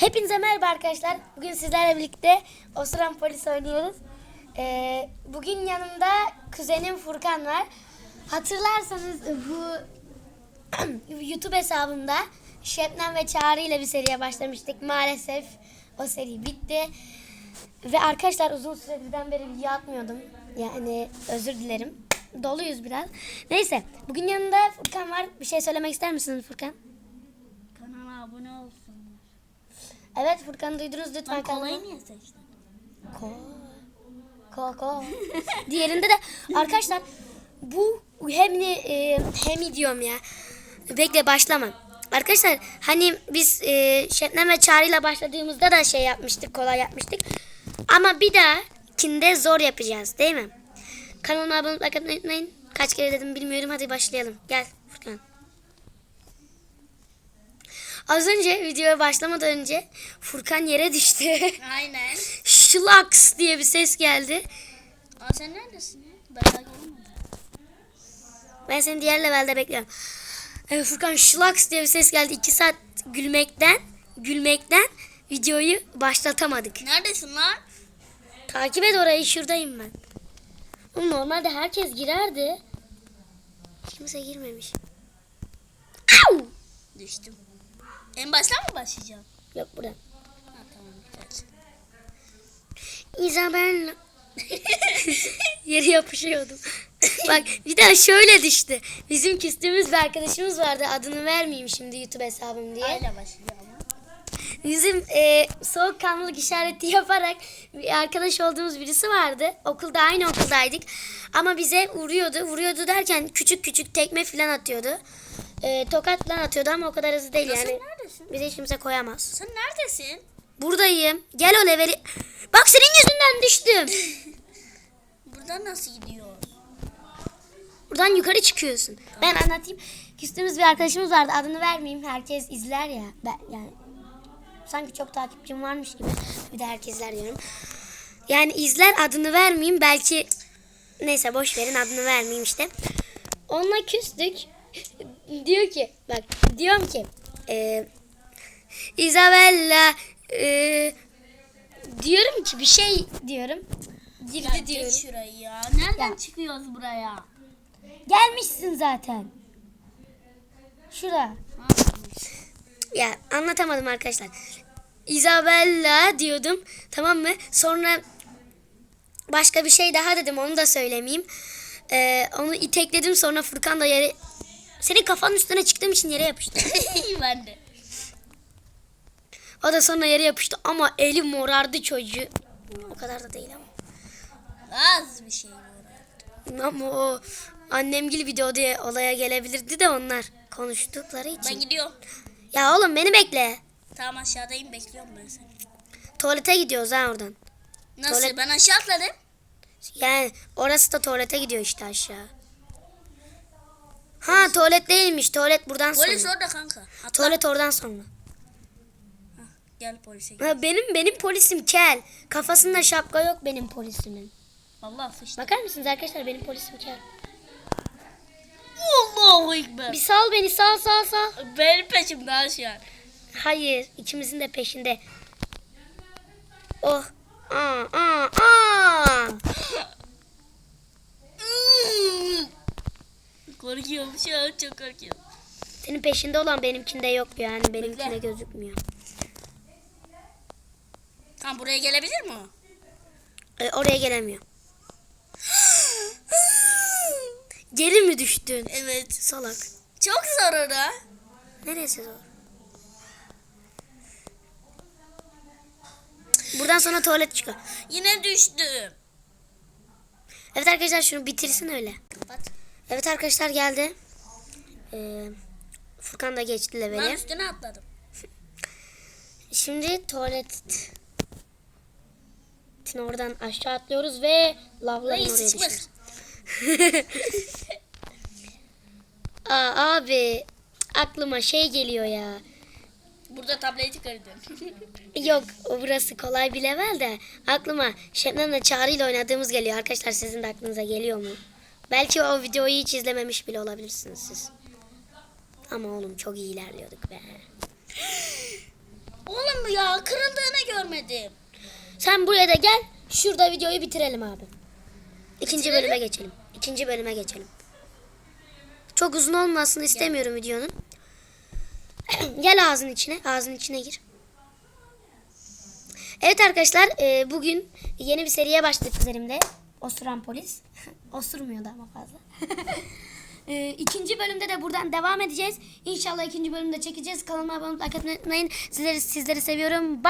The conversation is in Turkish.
Hepinize merhaba arkadaşlar. Bugün sizlerle birlikte Osuran Polis oynuyoruz. Ee, bugün yanımda kuzenim Furkan var. Hatırlarsanız bu YouTube hesabımda Şebnem ve Çağrı ile bir seriye başlamıştık. Maalesef o seri bitti. Ve arkadaşlar uzun süreden beri video atmıyordum. Yani özür dilerim. Doluyuz biraz. Neyse bugün yanında Furkan var. Bir şey söylemek ister misiniz Furkan? Kanala abone olsunlar. Evet Furkan'ı duydunuz lütfen Ben kolayı niye seçtin? Ko. Ko ko. Diğerinde de arkadaşlar bu hem de, e, hem diyorum ya. Bekle başlama. Arkadaşlar hani biz e, Şebnem ve Çağrı ile başladığımızda da şey yapmıştık, kolay yapmıştık. Ama bir daha kinde zor yapacağız değil mi? Kanalıma abone olmayı unutmayın. Kaç kere dedim bilmiyorum. Hadi başlayalım. Gel Furkan. Az önce videoya başlamadan önce Furkan yere düştü. Aynen. Şlaks diye bir ses geldi. Aa sen neredesin ya? Ben daha gelmedim. Ben seni diğer levelde bekliyorum. Evet, Furkan şlaks diye bir ses geldi. İki saat gülmekten, gülmekten videoyu başlatamadık. Neredesin lan? Takip et orayı şuradayım ben. Oğlum normalde herkes girerdi. Kimse girmemiş. Au! Düştüm. En baştan mı başlayacağım? Yok buradan. Ha tamam güzel. Yere yapışıyordum. Bak bir daha şöyle düştü. Bizim küstüğümüz bir arkadaşımız vardı. Adını vermeyeyim şimdi YouTube hesabım diye. Aile başlıyor ama. Bizim e, soğukkanlılık işareti yaparak bir arkadaş olduğumuz birisi vardı. Okulda aynı okuldaydık. Ama bize vuruyordu. Vuruyordu derken küçük küçük tekme falan atıyordu. E, tokat falan atıyordu ama o kadar hızlı değil yani. Neredesin? Bize hiç kimse koyamaz. Sen neredesin? Buradayım. Gel o leveli. Bak senin yüzünden düştüm. Buradan nasıl gidiyor? Buradan yukarı çıkıyorsun. Ben anlatayım. Küstüğümüz bir arkadaşımız vardı. Adını vermeyeyim. Herkes izler ya. Ben, yani sanki çok takipçim varmış gibi. Bir de herkes izler diyorum. Yani izler adını vermeyeyim. Belki neyse boş verin adını vermeyeyim işte. Onunla küstük. diyor ki bak diyorum ki e, Isabella e, diyorum ki bir şey diyorum. Girdi Ya diyorum. geç şurayı ya. Nereden Ya. çıkıyoruz buraya? Gelmişsin zaten. Şura. Ya anlatamadım arkadaşlar. Isabella diyordum. Tamam mı? Sonra başka bir şey daha dedim. Onu da söylemeyeyim. Ee, onu itekledim. Sonra Furkan da yere... Senin kafanın üstüne çıktığım için yere yapıştı. ben de. O da sonra yere yapıştı. Ama eli morardı çocuğu. O kadar da değil ama. Az bir şey var. Ama o annemgil videoda olaya gelebilirdi de onlar konuştukları için. Ben gidiyorum. Ya oğlum beni bekle. Tamam aşağıdayım bekliyorum ben seni. Tuvalete gidiyoruz ha oradan. Nasıl? Tuvalet- Ben aşağı atladım. Yani orası da tuvalete gidiyor işte aşağı. Ha tuvalet değilmiş. Tuvalet buradan Polis sonra. orada kanka. Atla. Tuvalet oradan sonra. Gel polise gel. Ha, benim benim polisim kel. Kafasında şapka yok benim polisimin. Allah sıçtı. Bakar mısınız arkadaşlar benim polisim kel. Allahu Ekber. Bir sal beni sal sal sal. Benim peşimde ha şu an. Hayır ikimizin de peşinde. Oh. Aa, aa, aa. korkuyorum şu an çok korkuyorum. Senin peşinde olan benimkinde yok yani benimkine Bekle. gözükmüyor. Tam buraya gelebilir mi o? Ee, oraya gelemiyor. Geri mi düştün? Evet. Salak. Çok zor orada. Neresi zor? Buradan sonra tuvalet çıkıyor. Yine düştüm. Evet arkadaşlar şunu bitirsin öyle. Kapat. Evet arkadaşlar geldi. Ee, Furkan da geçti Ben leveli. üstüne atladım. Şimdi tuvalet oradan aşağı atlıyoruz ve lavların Ay oraya düşüyoruz. Aa, abi aklıma şey geliyor ya. Burada tableti kırdım. Yok o burası kolay bir level de aklıma Şebnem'le Çağrı ile oynadığımız geliyor. Arkadaşlar sizin de aklınıza geliyor mu? Belki o videoyu hiç izlememiş bile olabilirsiniz siz. Ama oğlum çok iyi ilerliyorduk be. Oğlum ya kırıldığını görmedim. Sen buraya da gel. Şurada videoyu bitirelim abi. İkinci bölüme geçelim. İkinci bölüme geçelim. Çok uzun olmasını istemiyorum videonun. gel ağzın içine. Ağzın içine gir. Evet arkadaşlar e, bugün yeni bir seriye başladık üzerimde. Osuran polis. Osurmuyordu ama fazla. e, ikinci bölümde de buradan devam edeceğiz. İnşallah ikinci bölümde çekeceğiz. Kanalıma abone olmayı unutmayın. Sizleri, sizleri seviyorum. Bye.